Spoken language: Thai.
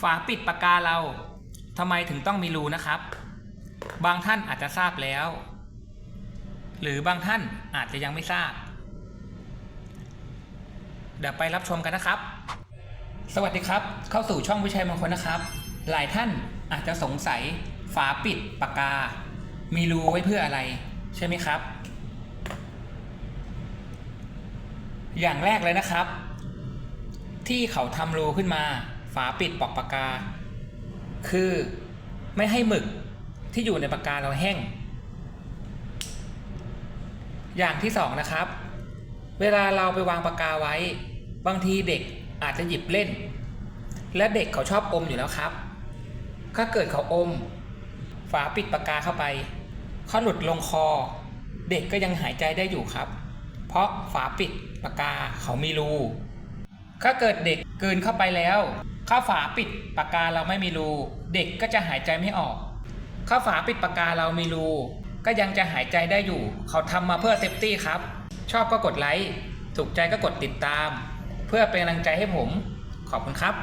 ฝาปิดปากกาเราทำไมถึงต้องมีรูนะครับ บางท่านอาจจะทราบแล้ว หรือบางท่านอาจจะยังไม่ทราบ เดี๋ยวไปรับชมกันนะครับ สวัสดีครับ เข้าสู่ช่องวิชัยมงคลนะครับ หลายท่านอาจจะสงสัยฝาปิดปากกา มีรูไว้เพื่ออะไร ใช่ไหมครับ อย่างแรกเลยนะครับ ที่เขาทำรูขึ้นมา ฝาปิดปอกปากกา คือไม่ให้หมึกที่อยู่ในปากกาเราแห้ง อย่างที่สองนะครับ เวลาเราไปวางปากกาไว้ บางทีเด็กอาจจะหยิบเล่น และเด็กเขาชอบอมอยู่แล้วครับ ถ้าเกิดเขาอม ฝาปิดปากกาเข้าไปเขาหลุดลงคอ เด็กก็ยังหายใจได้อยู่ครับ เพราะฝาปิดปากกาเขามีรูถ้าเกิดเด็กเกินเข้าไปแล้ว ข้าฝาปิดปากกาเราไม่มีรู เด็กก็จะหายใจไม่ออกข้าฝาปิดปากกาเรามีรู ก็ยังจะหายใจได้อยู่ เขาทำมาเพื่อเซฟตี้ครับ ชอบก็กดไลค์ ถูกใจก็กดติดตาม เพื่อเป็นกำลังใจให้ผม ขอบคุณครับ